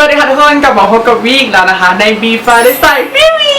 สวัสดีค่ะทุกคนกลับมาพบกับวีอีกแล้วนะคะ ใน B f i ได้ใส่วีวี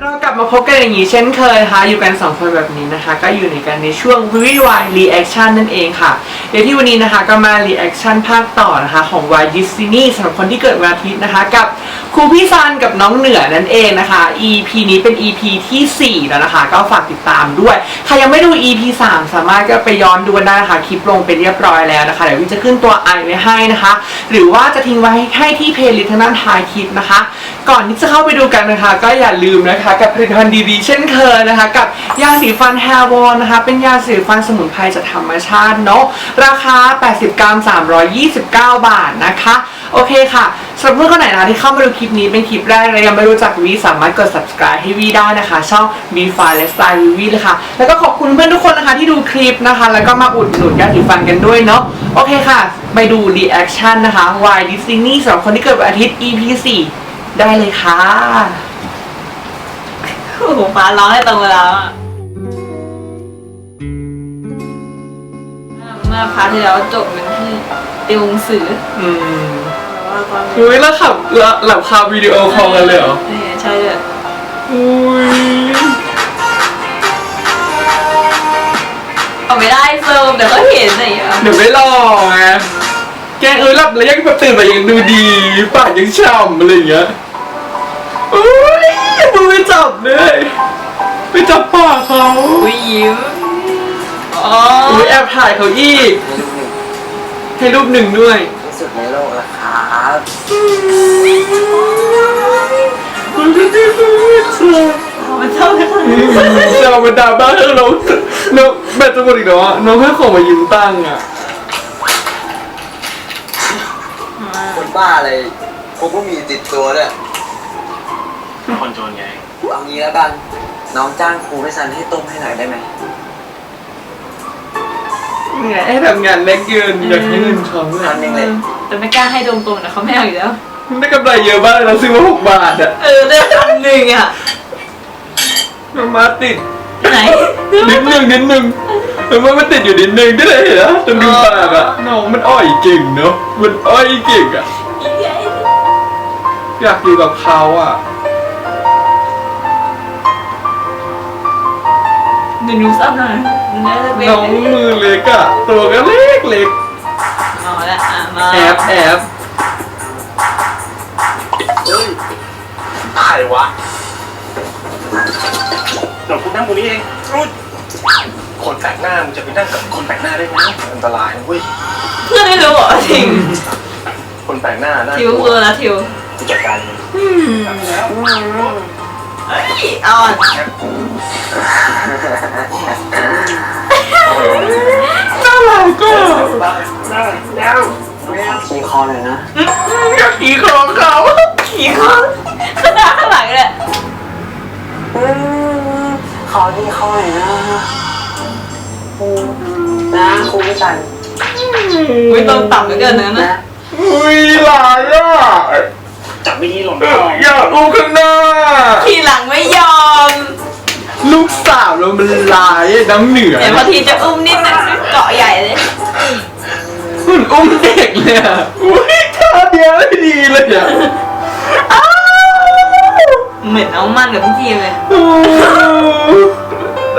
เรากลับมาพบกันอย่างนี้เช่นเคยนะคะอยู่กันสองคนแบบนี้นะคะ ก็อยู่ในกันในช่วงวีวีวายรีแอคชั่นนั่นเองค่ะเดี๋ยวที่วันนี้นะคะก็มารีแอคชั่นภาคต่อนะคะ ของวายดิสนีย์สำหรับคนที่เกิดวันอาทิตย์นะคะกับ ครูพี่ซันกับน้องเหนือนั่นเองนะคะ EP นี้เป็น EP ทีสี่ 4 แล้วนะคะ ก็ฝากติดตามด้วย ใครยังไม่ดู EP 3 สามารถก็ไปย้อนดูกันได้นะคะ คลิปลงไปเรียบร้อยแล้วนะคะ เดี๋ยววิจะขึ้นตัวไอไว้ให้นะคะ หรือว่าจะทิ้งไว้ให้ที่เพลย์ลิสต์ทางด้านท้ายคลิปนะคะ ก่อนที่จะเข้าไปดูกันนะคะ ก็อย่าลืมนะคะกับผลิตภัณฑ์ดีๆเช่นเคยนะคะ กับยาสีฟันแฮร์วอนนะคะ เป็นยาสีฟันสมุนไพรจากธรรมชาติเนาะ ราคา 80 กรัม 329 บาทนะคะ โอเคค่ะ สำหรับเพื่อนคนไหนนะคะที่เข้ามาดูคลิปนี้เป็นคลิปแรกและยังไม่รู้จักวีสามารถกด subscribe ให้วีได้นะคะ ช่อง v f i และ Style วีวีเลยค่ะ แล้วก็ขอบคุณเพื่อนทุกคนนะคะที่ดูคลิปนะคะ แล้วก็มาอุดหนุนยาสีฟันกันด้วยเนาะโอเคค่ะ ไปดู reaction นะคะ Why Disney สำหรับคนที่เกิดวันอาทิตย์ EP 4ได้เลยค่ะโอ้โหฟ้าร้องให้ตรงเวลาอะเมื่อพาร์ทที่แล้วจบมันที่ติวหนังสือ อืมแต่ว่าต อนนี้เฮ้ยแล้วขับแล้วหลับคาวิดีโอคอลกันเลยเหรอนี่ใช่เลยอุ้ยเอาไม่ได้เซิร์ฟเดี๋ยวก็เห็นอะไรอย่างเงี้ยเดี๋ยวไม่รอไงแกเออหลับแล้วยังแบบตื่นมายังดูดีปากยังฉ่ำอะไรอย่างเงี้ยอุ้ยมึงไปจับเลยไปจับปากเขาอุ้ยยิ้มอ๋ออุ้ยแอบถ่ายเขาอีกให้รูปหนึ่งด้วยที่สุดในโลกแล้วค รับมันก็ที่สุดมันเท่ากันจะเอามาด่าบ้านเราเราแบบจะหมดอีกแล้วอะน้องให้ของมายืมตังค์อะคนบ้าอะไรผมก็มีติดตัวด้วยคนจนไงเอางี้แล้วกัน น้องจ้างครูไม่ซันให้ต้มให้หน่อยได้ไหมเนี่ยให้ทำงานเล็กเกินอยากให้เงินเขาเลยพันหนึ่งเลย แต่ไม่กล้าให้ตรงๆนะเขาไม่เอาอยู่แล้วได้กำไรเยอะมากเลยเราซื้อมาหกบาทอะเออได้พันหนึ่งอะน้องมาติดที่ไหนนิดนึงนิดนึงแต่ว่ามันติดอยู่นิดนึงก็เลยเห็นนะจนดูปากอะน้องมันอ้อยเก่งเนาะมันอ้อยเก่งอะอยากอยู่กับเขาอะเดี๋ยวหนูซ้ำหน่อยมันน่าจะเป็นน้องมือเล็กอะตัวก็เล็กเล็กมา แล้วอะมาแอบแอบเฮ้ยใครวะเดี๋ยวกูนั่งตรงนี้เองรุดคนแปลกหน้ามึงจะไปนั่งกับคนแปลกหน้าได้ไหมอันตรายนะเว้ย เพื่อนไม่รู้เหรอทิงคนแปลกหน้าน่าทิวเวอร์นะทิวกูจัดการเองเฮ้ยเอาอะน่ารักก็ ขี่คอหน่อยนะอยากขี่ของเขาขี่เขาข้างหน้าข้างหลังเนี่ยขอที่คอหน่อยนะนะครูไม่ซันอุ้ยตรงต่ำเหลือเกินนะนะนะอุ้ยหลายอะจับไม่ยี่หล่นเอออยากอู้ข้างหน้าขี่หลังไม่ยอม ลูกสาวเรามันลายน้ำเหนือเดี๋ยวบางทีจะอุ้มนิดนึงเกาะใหญ่เลย หุ่นอุ้มเด็กเลยอะอุ้ยท่าเดียวไม่ดีเลยอะอ้าวเหมือนเอามันกับพี่ทีมเลยโอ้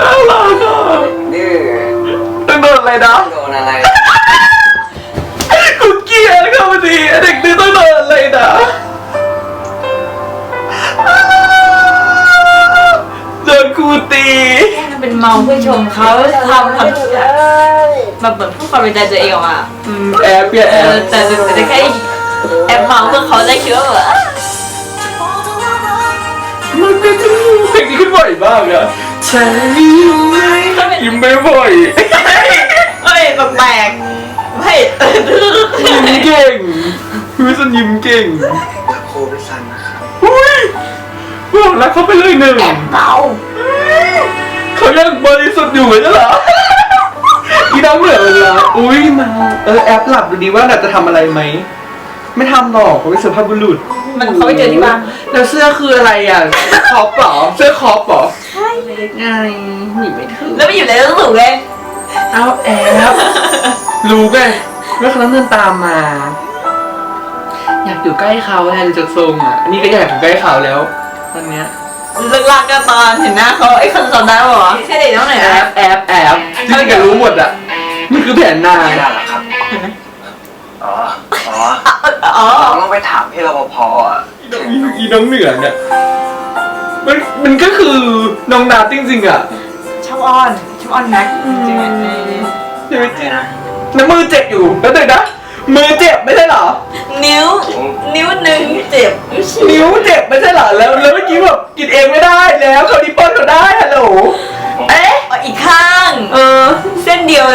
น่ารักอะดื้อต้องโดนอะไรนะโดนอะไรกูเกลียดเข้ามาดีเด็กดื้อต้องโดนอะไรนะอ้าวโดนกูตีแค่นั้น เป็นเมาเพื่อชมเขาทำทำทุกอย่างแบบเหมือนพูดความในใจตัวเองออกมาอืมแอบเปียเอแออบแต่แต่แต่แค่แอบเมาเพื่อเขาได้คิดว่าแบบมันเป็นเพลงนี้ขึ้นบ่อยมากอะใช่ยิ้มไหมยิ้มไม่บ่อยเฮ้ยแปลกๆไม่ยิ้มเก่งพี่สันยิ้มเก่งรักครูไม่ซันนะครับอุ้ยบอกรักเขาไปเลยหนึ่งเมา เขายังบริสุทธิ์อยู่ไหมล่ะอีน้องเหลือเวลาอุ้ยมา เออแอปหลับดูดีว่าเราจะทำอะไรไหม ไม่ทำหรอกเขาเป็นสุภาพบุรุษมันเขาไปเจอที่บ้านแล้วเสื้อคืออะไรอะ คอปเหรอเสื้อคอปเหรอใช่ไงหนีไม่ถึงแล้วไปอยู่ในเรื่องสูงเลยอ้าวแอบรู้ไงแล้วเขาต้องเดินตามมา อยากอยู่ใกล้เขาแทนจากทรงอะอันนี้ก็อยากอยู่ใกล้เขาแล้ว ตอนเนี้ย เลิกลากกันตอนเห็นหน้าเขาไอ้คนจำได้ป่ะใช่เด็กน้องไหนแอนะบแอบแอบจริงๆก็รู้หมดอะนี่คือแผนนายไม่ได้หรอกครับ เห็นไหมอ๋อ อ๋ออ๋อน้องต้องไปถามพี่รปภอะอีน้องเหนือเนี่ยมันมันก็คือน้องนาจริงๆอะชอบอ้อนชอบอ้อนแม็กจริงๆอะใช่ไหมจริงน้ำมือเจ็บอยู่แล้วเดี๋ยวนะมือเจ็บไม่ใช่เหรอ นิ้ว นิ้วหนึ่งเจ็บ นิ้วเจ็บไม่ใช่เหรอแล้ว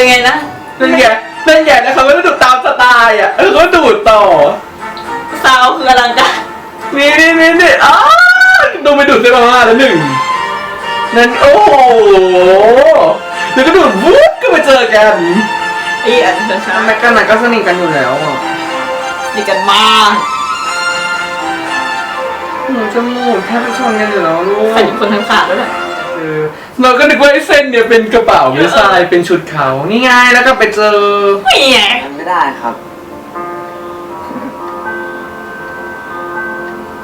ไงนะนั่นไงนั่นไงแล้วเขาก็ดูดตามสไตล์อะเออเขาดูดต่อซาวคืออลังการนี่นี่นี่นี่อ้าวดูไปดูดเส้นมาม่าแล้วหนึ่งนั่นโอ้โหแล้วก็ดูดวุ้บก็มาเจอกันไอ้อันเธอใช่แม็กกันน่ะก็สนิทกันอยู่แล้วอะดีกันมากหนูจมูกแทบจะชนกันอยู่แล้วลูกใส่อยู่คนทั้งขาด้วยแหละเออเราก็นึกว่าไอ้เส้นเนี่ยเป็นกระเป๋าไม่ใช่เป็นชุดเขานี่ไงแล้วก็ไปเจอไม่ไงมันไม่ได้ครับ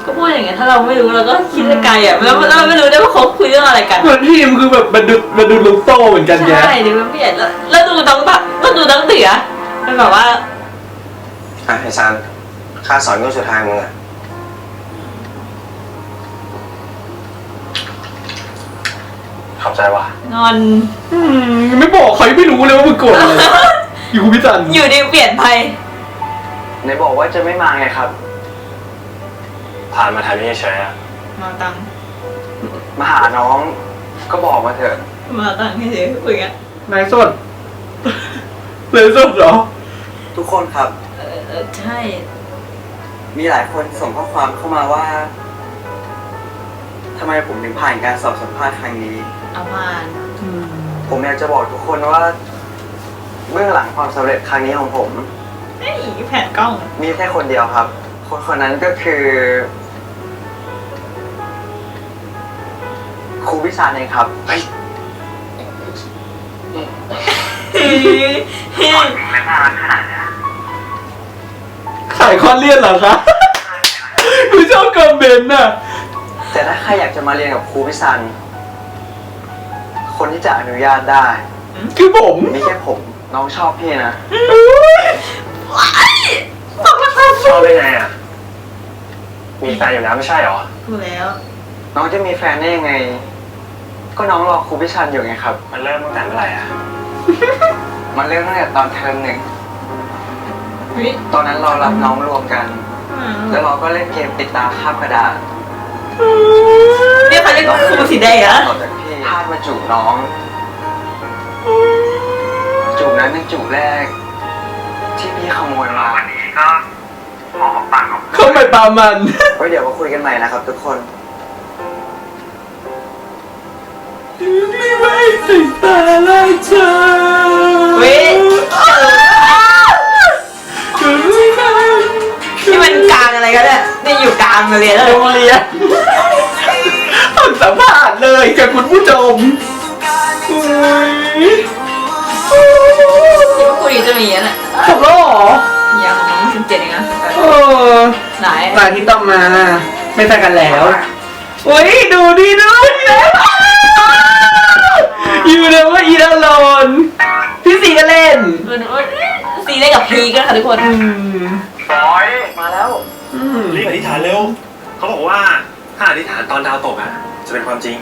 ก็พูดอย่างเงี้ยถ้าเราไม่รู้เราก็คิดไปไกลอะแล้วเราไม่รู้ได้ว่าเขาคุยเรื่องอะไรกันเหมือนทีมคือแบบมาดูมาดูลุกโตเหมือนกันแยะใช่ดูมันไม่ใหญ่แล้วแล้วดูน้องแบบต้องดูน้องเตี๋ยเป็นแบบว่าอะไอ้ซันค่าสอนก็สุดท้ายมึงอะ ขอบใจว่ะงอน อืมไม่บอกใครไม่รู้เลยว่ามึงโกรธอะไรอยู่คุณพิจันอยู่ดีเปลี่ยนไป ไหนบอกว่าจะไม่มาไงครับ ผ่านมาทางนี้เฉยๆอะมาตังมาหาน้องก็บอกมาเถอะ มาตังให้เฉยคุยกันนายสดเลยสดเหรอ ทุกคนครับ เออเออใช่มีหลายคนส่งข้อความเข้ามาว่าทำไมผมถึงผ่านการสอบสัมภาษณ์ครั้งนี้เอามานผมอยากจะบอกทุกคนว่า เบื้องหลังความสำเร็จครั้งนี้ของผม เฮ้ยแผ่นกล้อง มีแค่คนเดียวครับ คนคนนั้นก็คือครูวิชาเองครับเฮ้ยขายคอนเลียนเหรอคะกูชอบคอมเมนต์น่ะ แต่ถ้าใครอยากจะมาเรียนกับครูพิซัน คนที่จะอนุญาตได้ คือผมมีแค่ผม น้องชอบพี่นะชอบได้ไงอะ มีแฟนอยู่แล้วไม่ใช่เหรอพูดแล้ว น้องจะมีแฟนได้ยังไง ก็น้องรอครูพิชันอยู่ไงครับ มันเริ่มตั้งแต่เมื่อไหร่อะ มันเริ่มตั้งแต่ตอนเทอมหนึ่งวิตอนนั้นเรารับน้องรวมกันแล้วเราก็เล่นเกมติดตาคาบกระดาษ เนี่ยเขาเรียกว่าครูสีแดงอะต่อจากพี่พลาด มาจูบน้อง จูบนั้นเป็นจูบแรก ที่พี่ขโมยมาวันนี้ก็ขอปากของเข้าไปตามมัน ไว้เดี๋ยวมาคุยกันใหม่นะครับทุกคนไม่ไว้ติดตาลายเธอวิคือไม่นานที่มันกลางอะไรกันเนี่ยนี่อยู่กลางเลยแล้วโรงเรียนทำสัมภาษณ์ เลยกับคุณผู้ชมอุ้ยคุยจะมีอะน่ะจบแล้วเหรอยังน้องสิบเจ็ดเองนะเออไหนมาที่ต่อมา ไม่แฟนกันแล้วอุ้ยดูดิดูแล้วอยู่เลยว่าอีดาลอนพี่สีก็เล่นซีได้กับพีกันค่ะทุกคนอืมบอยมาแล้วอืมรีบอธิษฐานเร็วเขาบอกว่าถ้าอธิษฐานตอนดาวตกอะ จะเป็นความจริง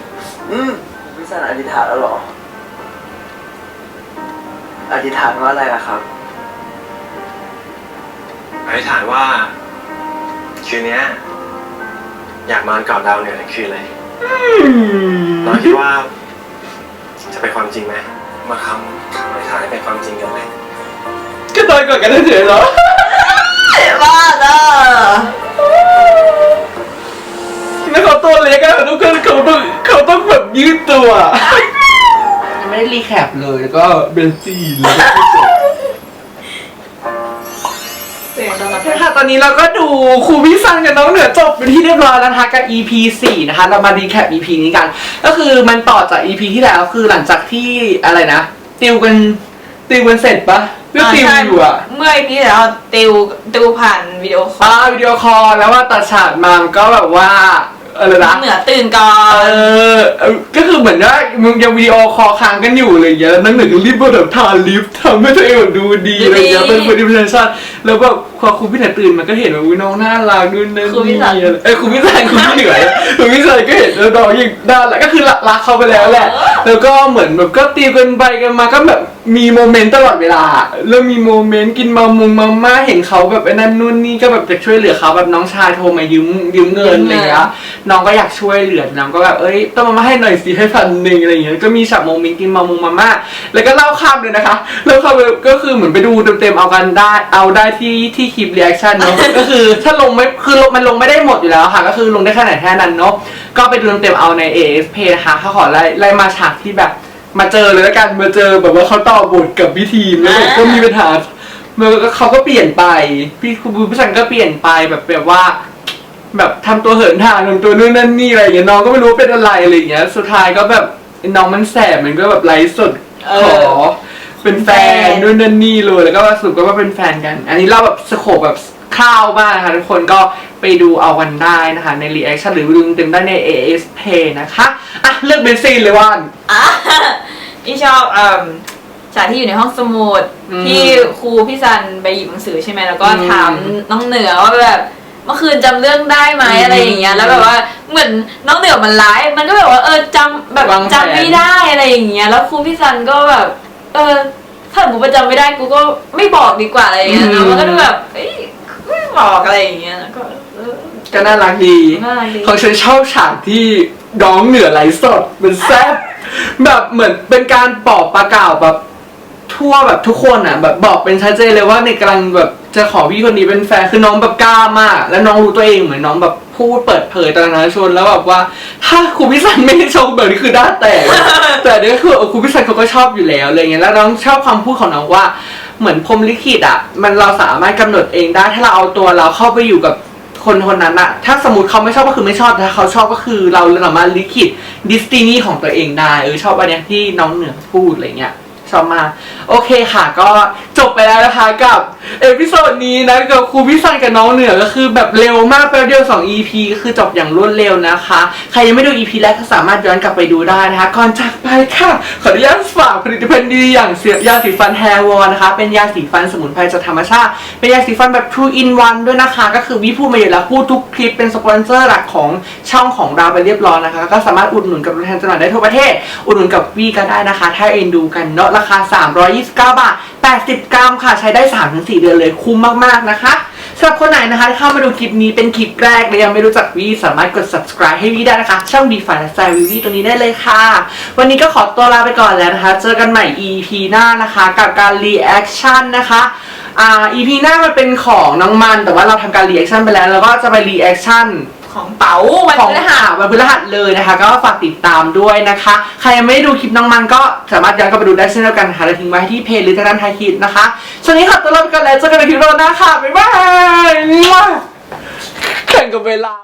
อืมวิสานอธิษฐานแล้วเหรอ อธิษฐานว่าอะไรล่ะครับ อธิษฐานว่า คืนเนี้ย อยากมานก่อนดาวเหนือทั้งคืนเลยเราคิดว่า จะเป็นความจริงไหมมาคำคำอธิษฐานให้เป็นความจริงกันไหมก็ตอนก่อนกันเฉยๆเหรอบ้าเด้อแล้วเขา ตัวเล็กอะทุกคนเขาต้องเขาต้องแบบยืดตัว ไม่ได้รีแคปเลยแล้วก็เบนซีนแล้วก็จบเสียงตอนรับใช่ค่ะตอนนี้เราก็ดูครูพี่ซันกับน้องเหนือจบเป็นที่เรียบร้อยแล้วนะคะกับ EP 4นะคะ เรามาดีแคป EP นี้กัน ก็คือมันต่อจาก EP ที่แล้วคือหลังจากที่อะไรนะ ติวกันติวกันเสร็จปะก็ติวอยู่อะเมื่อพี่แล้วติวติวผ่านวิดีโอคออ่าลวิดีโอคอลแล้วว่าตัดฉากมามันก็แบบว่า อะไรนะเหนือตื่นก่อเอนอเออก็คือเหมือนว่ามึงยังวิดีโอคอลค้างกันอยู่อะไรอย่างเงี้ยแล้วนั่งหนึ่งก็รีบแบบทาลิฟต์ทำให้ตัวเองแบบดูดีอะไรอย่างเงี้ยเป็น presentation แล้วแบบพอครูพี่ถันตื่นมันก็เห็นว่าอุ๊ยน้องน่ารักนู่นนั่นนี่เออครูพี่ถันครูพี่เหนื่อยครูพี่ถันก็เห็นแล้วน้องยังน่ารักก็คือรักเขาไปแล้วแหละ แล้วก็เหมือนแบบก็ตีกันไปกันมาก็แบบ มีโมเมนต์ตลอดเวลาแล้วมีโมเมนต์กินมามุงมาม่าเห็นเขาแบบไอ้นั่นนู่นนี่ก็แบบจะช่วยเหลือเขาแบบน้องชายโทรมายืมยืมเงินอะไรอย่างเงี้ยน้องก็อยากช่วยเหลือน้องก็แบบเอ้ยต้องมามาให้หน่อยสิให้พันหนึ่งอะไรอย่างเงี้ยก็มีฉากโมเมนต์กินมามุงมาม่าแล้วก็เล่าข้ามเลยนะคะเล่าข้ามเลยก็คือเหมือนไปดูเต็มๆเอากันได้เอาได้ที่ที่คลิปรีแอคชั่นเนาะก็คือถ้าลงไม่คือมันลงไม่ได้หมดอยู่แล้วค่ะ ก็คือลงได้แค่ไหนแค่นั้นเนาะก็ไปดูเต็มๆเอาใน AFP นะคะเขาขอไล่ไล่มาฉากที่แบบ มาเจอเลยแล้วกันมาเจอแบบว่าเขาต่อบทกับพี่ทีมแล้วแบบก็มีปัญหามันก็เขาก็เปลี่ยนไป พี่ครูผู้ชันก็เปลี่ยนไปแบบแบบว่า แบบทำตัวเหินห่างทำตัวนู่นนั่นนี่อะไรอย่างเงี้ยน้องก็ไม่รู้ว่าเป็นอะไรอะไรอย่างเงี้ย สุดท้ายก็แบบน้องมันแสบมันก็แบบไลฟ์สดขอเป็นแฟนนู่นนั่นนี่เลยแล้วก็สรุปก็ว่าเป็นแฟนกัน อันนี้เล่าแบบสโคปแบบคร่าวมากนะคะทุกคนก็ ไปดูเอากันได้นะคะ ในรีแอคชั่นหรือดูเต็มได้ใน ASP นะคะ อะ เลือกเป็นซีนเลยว่าน อะพี่ชอบเอ่มฉากที่อยู่ในห้องสมุดอืมที่ครูพี่ซันไปหยิบหนังสือใช่ไหมแล้วก็อืมถามน้องเหนือว่าแบบเมื่อคืนจำเรื่องได้ไหมอืมอะไรอย่างเงี้ยแล้วแบบว่าเหมือนน้องเหนือมันร้าย มันก็แบบว่าเออจำแบบวางแผน จำไม่ได้อะไรอย่างเงี้ยแล้วครูพี่ซันก็แบบ เออถ้าหนูประจำไม่ได้กูก็ไม่บอกดีกว่าอะไรอย่างเงี้ยแล้วมันก็ดูแบบเอ้ยไม่บอกอะไรอย่างเงี้ยแล้วก็เออ ก็น่ารักดีน่ารักดี ของฉันชอบฉากที่น้องเหนือไหลฟ์สดมันแซ่บแบบเหมือนเป็นการปอบประกาศแบบทั่วแบบทุกคนอะ แบบบอกเป็นชัดเจนเลยว่าในกำลังแบบจะขอพี่คนนี้เป็นแฟนคือน้องแบบกล้ามาก แล้วน้องรู้ตัวเองเหมือนน้องแบบพูดเปิดเผยตอนนั้นชนแล้วแบบว่า ถ้าครูพิสันไม่ได้ชมแบบนี้คือด้าแตก แต่เนี้คือเออครูพิสันเขาก็ชอบอยู่แล้วอะไรเงี้ยแล้วน้องชอบคำพูดของน้องว่า เหมือนพรหมลิขิตอะ มันเราสามารถกำหนดเองได้ถ้าเราเอาตัวเราเข้าไปอยู่กับ คนคนนั้นอะถ้าสมมติเขาไม่ชอบก็คือไม่ชอบแต่ถ้าเขาชอบก็คือเราสามารถลิขิตดิสตินีของตัวเองได้เออชอบอันเนี้ยที่น้องเหนือพูดอะไรเงี้ยชอบมากโอเคค่ะ ก็จบไปแล้วนะคะกับ เอพิโซดนี้นะกับครูพิสันกับน้องเหนือก็คือแบบเร็วมากแป๊บเดียว2 EP ก็คือจบอย่างรวดเร็วนะคะ ใครยังไม่ดู EP แรกก็สามารถย้อนกลับไปดูได้นะคะก่อนจากไปค่ะ ขออนุญาตฝากผลิตภัณฑ์ดีอย่างเสียยาสีฟันแฮร์วอนะคะ เป็นยาสีฟันสมุนไพรจากธรรมชาติ เป็นยาสีฟันแบบ True in One ด้วยนะคะ ก็คือวิพูดมาอยู่แล้วพูดทุกคลิปเป็นสปอนเซอร์หลักของช่องของเราไปเรียบร้อยนะคะ ก็สามารถอุดหนุนกับตัวแทนจำหน่ายได้ทั่วประเทศ อุดหนุนกับวีก็ได้นะคะ ถ้าเอ็นดูกันเนาะราคา 329 บาท 80 กรัมค่ะใช้ได้ 3-4 เดือนเลยคุ้มมากๆนะคะสำหรับคนไหนนะคะที่เข้ามาดูคลิปนี้เป็นคลิปแรกและยังไม่รู้จักวีสามารถกด subscribe ให้วีได้นะคะ ช่องดีฝ่ายและใจวีวีตรงนี้ได้เลยค่ะ วันนี้ก็ขอตัวลาไปก่อนแล้วนะคะ เจอกันใหม่ EP หน้านะคะ กับการ reaction นะคะอ่า EP หน้ามันเป็นของน้องมัน แต่ว่าเราทำการ reaction ไปแล้ว แล้วก็จะไป reaction ของเป๋าวันของพฤหัหาสวันพฤหัสเลยนะคะ ก็ฝากติดตามด้วยนะคะ ใครยังไม่ได้ดูคลิปน้องมันก็สามารถย้อนกลับไปดูได้เช่นเดียวกันค่ะและทิ้งไว้ที่เพจหรือทางด้านไทยคิดนะคะส่วนนี้ขอตัวลาไปก่อนแล้วเจอกันในคลิปโรหน้าค่ะบ๊ายบายมั่วแข่งกับเวลา